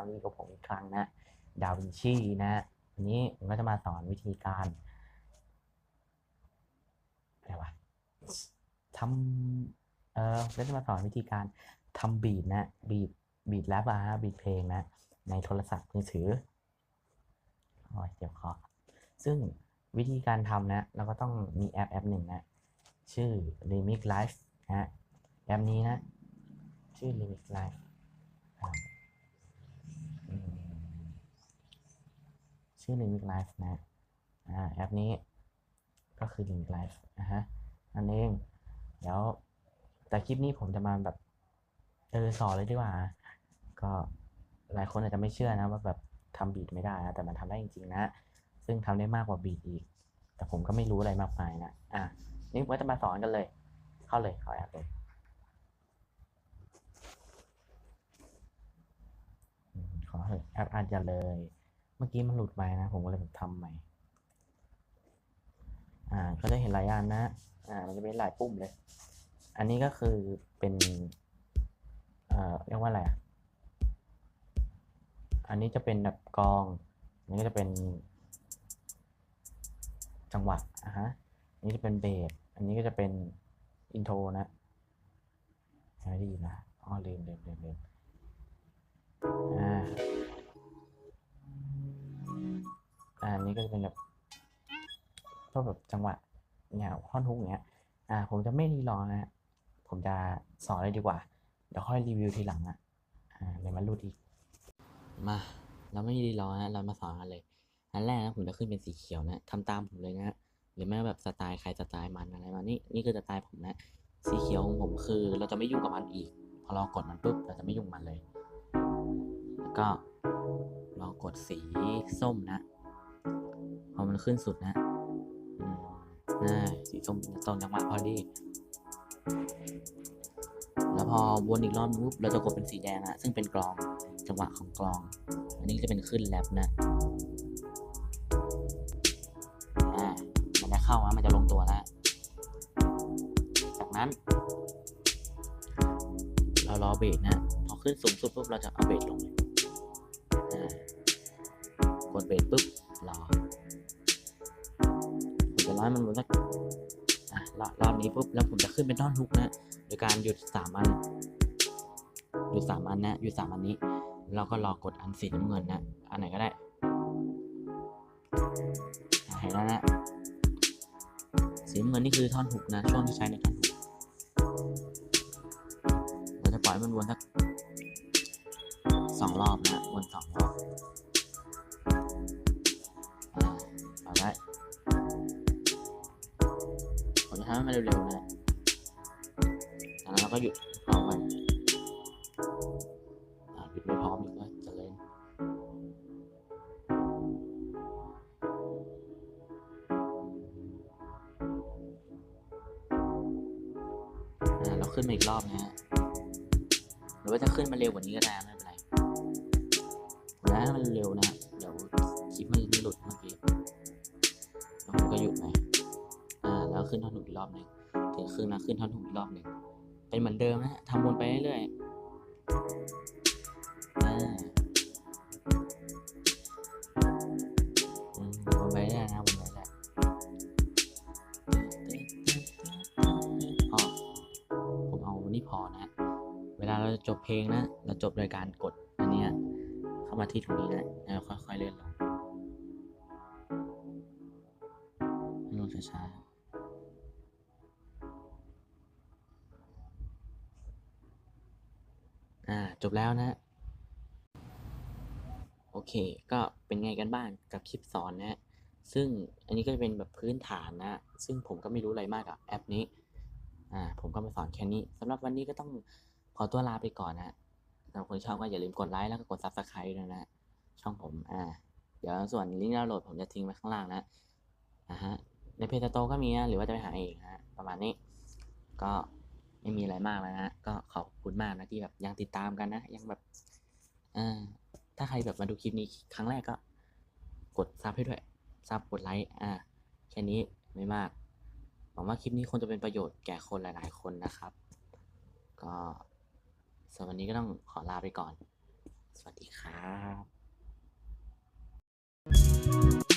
นะวันนี้กับผมอีกครั้งนะดาวินชีนะวันนี้ผมก็จะมาสอนวิธีการอะไรวะทำเออก็จะมาสอนวิธีการทำบีทนะบีทบีทแรปอะฮะบีทเพลงนะในโทรศัพท์มือถือโอ้ยเจ็บคอซึ่งวิธีการทำนะเราก็ต้องมีแอปแอปหนึ่งนะ ชื่อ Remix Live นะฮะแอปนี้นะ ชื่อ Remix Live ครับอืม ชื่อ Remix Live นะอ่าแอปนี้ก็คือ Remix Live นะฮะอันเองเดี๋ยวแต่คลิปนี้ผมจะมาแบบเออสอนเลยดีกว่า ก็หลายคนอาจจะไม่เชื่อนะว่าแบบทำบีทไม่ได้นะแต่มันทำได้จริงๆนะ ซึ่งทำได้มากกว่าบีทอีก แต่ผมก็ไม่รู้อะไรมากมายนะอะนี่ผมจะมาสอนกันเลย เข้าเลยเข้าแอปเลยขอเถอะแอปอาจจะเลย มื่อกี้มันหลุดไปนะ ผมก็เลยทำใหม่ อ่า ก็จะเห็นหลายอันนะ อ่า มันจะเป็นหลายปุ่มเลย อันนี้ก็คือเป็น เอ่อ เรียกว่าอะไรอะ อันนี้จะเป็นแบบกอง อันนี้ก็จะเป็น จังหวะอะฮะ อันนี้จะเป็นเบส อันนี้ก็จะเป็นอินโทรนะไม่ได้ยินนะอ๋อลืมลืมลืมลืมอ่า นี้ก็จะเป็นแบบพวกแบบจังหวะเนี่ยท่อนฮุกอย่างเงี้ย อ่า ผมจะไม่รีรอนะฮะผมจะสอนเลยดีกว่า เดี๋ยวค่อยรีวิวทีหลังอะ อ่าเดี๋ยวมันรูดอีก มา เราไม่รีรอนะเรามาสอนกันเลย อันแรกนะผมจะขึ้นเป็นสีเขียวนะทำตามผมเลยนะหรือไม่แบบสไตล์ใครสไตล์มันอะไรมานี่นี่คือสไตล์ผมนะ สีเขียวของผมคือ เราจะไม่ยุ่งกับมันอีก พอเรากดมันปุ๊บเราจะไม่ยุ่งมันเลย แล้วก็เรากดสีส้มนะ อมันขึ้นสุดนะน่าสีส้มตรงจังหวะพอดี แล้วพอวนอีกรอบปุ๊บเราจะกดเป็นสีแดงนะซึ่งเป็นกลองจังหวะของกลอง อันนี้จะเป็นขึ้นแรปนะอ่ามันจะเข้านะมันจะลงตัวแล้ว จากนั้น เรารอเบสนะ พอขึ้นสูงสุดปุ๊บเราจะเอาเบสลงเลยกดเบสปุ๊บรอ ร้อยมันวนสักอะรอบรอบนี้ปุ๊บแล้วผมจะขึ้นเป็นท่อนฮุกนะ โดยการหยุดสามอันหยุดสามอันนะหยุดสามอันนี้ เราก็รอกดอันสีน้ำเงินนะ อันไหนก็ได้เห็นแล้วนะสีน้ำเงินนี่คือท่อนฮุกนะช่วงที่ใช้ในท่อนฮุกเราจะปล่อยมันวนสักสองรอบนะวนสองรอบ ทำให้มันเร็วๆนะจากนั้นเราก็หยุดพร้อมกันหยุดไม่พร้อมอีกก็จะเล่นเราขึ้นมาอีกรอบนะฮะหรือว่าจะขึ้นมาเร็วกว่านี้ก็ได้ไม่เป็นไรแล้วมันเร็วนะเดี๋ยวคลิปมันหลุดมื่อ ขึ้นท่อนหนุกอีกรอบหนึ่งถึงครึ่งแล้วขึ้นท่อนหนุกอีกรอบหนึ่งเป็นเหมือนเดิมนะฮะทำวนไปเรื่อยๆอ่าอืมวนไปเรื่อยนะวนไปเรื่อยพอผมเอานี่พอนะเวลาเราจะจบเพลงนะ เราจบโดยการกดอันเนี้ยเข้ามาที่ตรงนี้นะแล้วค่อยๆเลื่อนลงลงช้าๆ จบแล้วนะ โอเค ก็เป็นไงกันบ้างกับคลิปสอนนะ ซึ่งอันนี้ก็จะเป็นแบบพื้นฐานนะ ซึ่งผมก็ไม่รู้อะไรมากกับแอปนี้ อ่า ผมก็มาสอนแค่นี้สำหรับวันนี้ก็ต้องขอตัวลาไปก่อนนะสำหรับคนชอบก็อย่าลืมกดไลค์แล้วก็กด subscribe ด้วยนะ ช่องผม อ่า เดี๋ยวส่วนลิงก์ดาวน์โหลดผมจะทิ้งไว้ข้างล่างนะอ่าฮะในเพจโตก็มีนะ หรือว่าจะไปหาเองนะประมาณนี้ ก็ ไม่มีอะไรมากแล้วนะก็ขอบคุณมากนะที่แบบยังติดตามกันนะ ยังแบบอ่าถ้าใครแบบมาดูคลิปนี้ครั้งแรกก็ กดซับให้ด้วยซับกดไลค์อ่าแค่นี้ไม่มากหวังว่าคลิปนี้คงจะเป็นประโยชน์แก่คนหลาย ๆ คนนะครับ ก็ส่วนวันนี้ก็ต้องขอลาไปก่อน สวัสดีครับ